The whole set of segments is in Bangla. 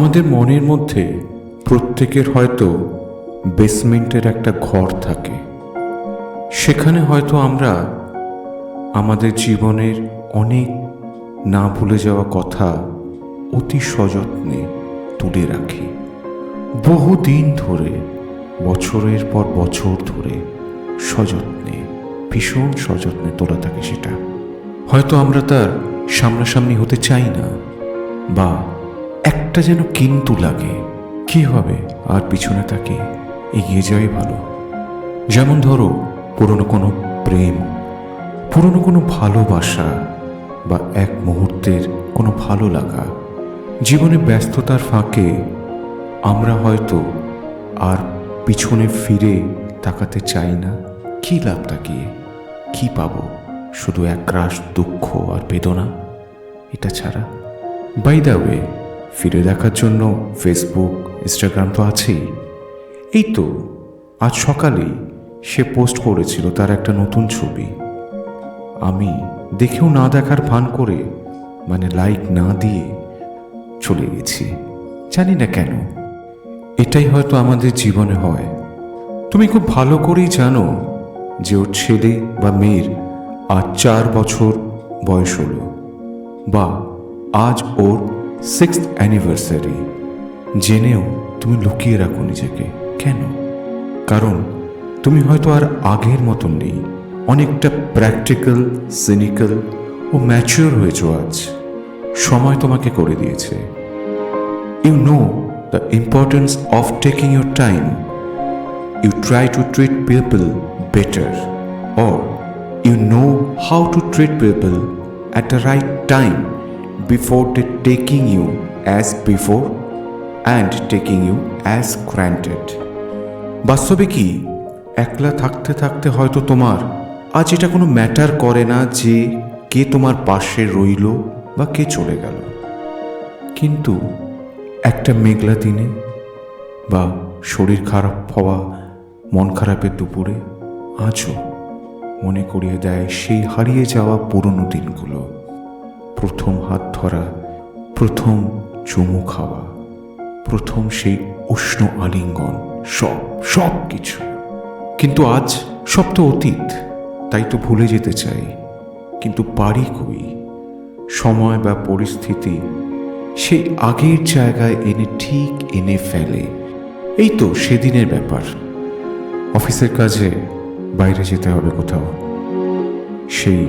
আমাদের মনের মধ্যে প্রত্যেকের হয়তো বেসমেন্টের একটা ঘর থাকে। সেখানে হয়তো আমরা আমাদের জীবনের অনেক না ভুলে যাওয়া কথা অতি সযত্নে তুলে রাখি। বহুদিন ধরে, বছরের পর বছর ধরে সযত্নে, ভীষণ সযত্নে তোলা থাকে সেটা। হয়তো আমরা তার সামনাসামনি হতে চাই না বা একটা যেন কিন্তু লাগে। কি হবে? আর পিছনে তাকে এগিয়ে যাওয়াই ভালো। যেমন ধরো, পুরনো কোনো প্রেম, পুরনো কোনো ভালোবাসা বা এক মুহূর্তের কোনো ভালো লাগা। জীবনে ব্যস্ততার ফাঁকে আমরা হয়তো আর পিছনে ফিরে তাকাতে চাই না। কি লাভ তাকিয়ে কি পাব? শুধু একরাশ দুঃখ আর বেদনা? এটা ছাড়া। বাই দ্য ওয়ে ফিরে দেখার জন্য ফেসবুক ইনস্টাগ্রাম তো আছেই। এই তো, আজ সকালেই সে পোস্ট করেছিল তার একটা নতুন ছবি। আমি দেখেও না দেখার ভান করে মানে লাইক না দিয়ে চলে গেছি। জানি না কেন, এটাই হয়তো আমাদের জীবনে হয়। তুমি খুব ভালো করেই জানো যে ওর ছেলে বা মেয়ের আজ চার বছর বয়স হলো, বা আজ ওর সিক্স অ্যানিভার্সারি জেনেও তুমি লুকিয়ে রাখো নিজেকে। কেন? কারণ তুমি হয়তো আর আগের মতন নেই। অনেকটা প্র্যাকটিক্যাল সিনিক্যাল ও ম্যাচিওর হয়েছ আজ। সময় তোমাকে করে দিয়েছে। You know the importance of taking your time you try to treat people better or you know how to treat people at the right time. Before taking you as before and taking you as granted. বাস্তবে কি একলা থাকতে থাকতে হয়তো তোমার আজ এটা কোনো ম্যাটার করে না যে কে তোমার পাশে রইল বা কে চলে গেল। কিন্তু একটা মেঘলা দিনে বা শরীর খারাপ হওয়া, মন খারাপের দুপুরে আজও মনে করিয়ে দেয় সেই হারিয়ে যাওয়া পুরনো দিনগুলো। প্রথম হাত ধরা, প্রথম চুমু খাওয়া, প্রথম সেই উষ্ণ আলিঙ্গন, সব সব কিছু। কিন্তু আজ সব তো অতীত, তাই তো ভুলে যেতে চাই। কিন্তু পারি কই? সময় বা পরিস্থিতি সেই আগের জায়গায় এনে ঠিক এনে ফেলে। এই তো সেদিনের ব্যাপার। অফিসের কাজে বাইরে যেতে হবে কোথাও। সেই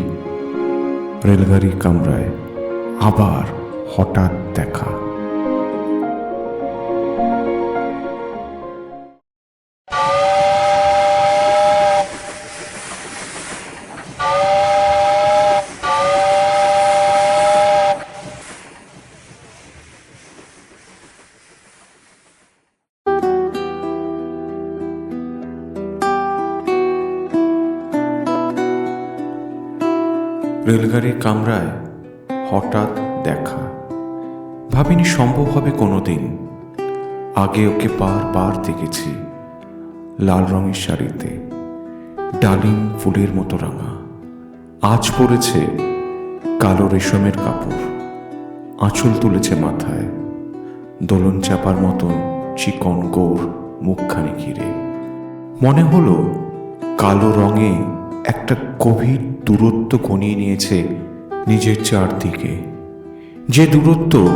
রেলগাড়ি কামরায় আবার হঠাৎ দেখা। রেলগাড়ির কামরায় হঠাৎ দেখা। ভাবিনি সম্ভব হবে কোনো দিন আগে ওকে বার বার দেখেছি, লাল রঙের শাড়িতে। ডালিম ফুলের মতো রাঙা। আজ পড়েছে কালো রেশমের কাপড়। আঁচল তুলেছে মাথায়। দোলন চাপার মতন চিকন গোর মুখখানি ঘিরে। মনে হলো কালো রঙে একটা গভীর দূরত্ব ঘনিয়ে নিয়েছে নিজের চারদিকে। যে দূরত্ব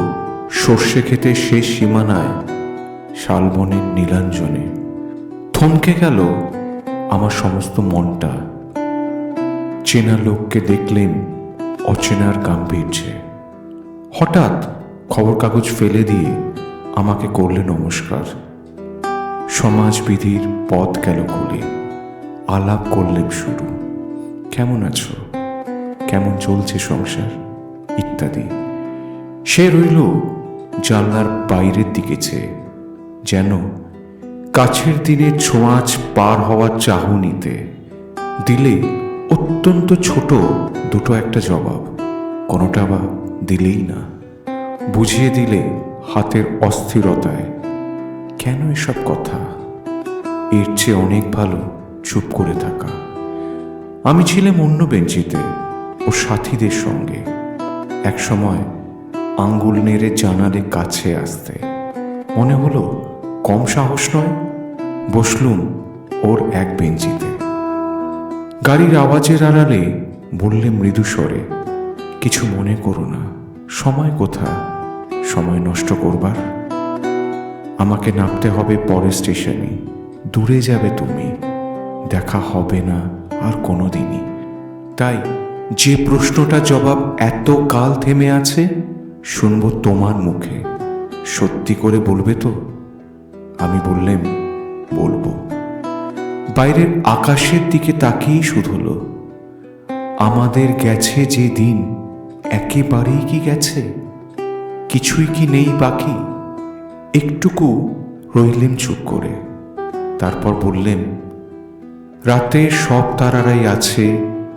সর্ষে খেতে শেষ সীমানায় শালবনের নীলাঞ্জনে। থমকে গেল আমার সমস্ত মনটা। চেনা লোককে দেখলেন অচেনার গাম্ভীর্যে। হঠাৎ খবর কাগজ ফেলে দিয়ে আমাকে করলে নমস্কার। সমাজবিধির পথ গেল খুলে। আলাপ করলেন শুরু। কেমন আছো? কেমন চলছে সংসার, ইত্যাদি। সে রইল জানলার বাইরের দিকে চেয়ে, যেন কাছের দিনে ছোঁয়াচ পার হওয়ার চাহনিতে দিলে অত্যন্ত ছোট দুটো একটা জবাব, কোনোটা বা দিলেই না। বুঝিয়ে দিলে হাতের অস্থিরতায়, কেন এসব কথা? এর চেয়ে অনেক ভালো চুপ করে থাকা। আমি ছিলাম অন্য বেঞ্চিতে ও সাথীদের সঙ্গে। একসময় আঙ্গুল নেড়ে জানালে কাছে আসতে। মনে হলো, কম সাহস নয়? বসলুম ওর এক বেঞ্চিতে। গাড়ির আওয়াজের আড়ালে বললে মৃদু স্বরে, কিছু মনে করো না। সময় কোথা সময় নষ্ট করবার? আমাকে নামতে হবে পরের স্টেশনে। দূরে যাবে তুমি। দেখা হবে না আর কোনো দিনই তাই যে প্রশ্নটা জবাব এত কাল থেমে আছে, শুনব তোমার মুখে। সত্যি করে বলবে তো? আমি বললেম, বলব। বাইরের আকাশের দিকে তাকিয়েই শুধুলো আমাদের গেছে যে দিন, একেবারেই কি গেছে? কিছুই কি নেই বাকি? একটুকু রইলেম চুপ করে। তারপর বললেন রাতে সব তারারাই আছে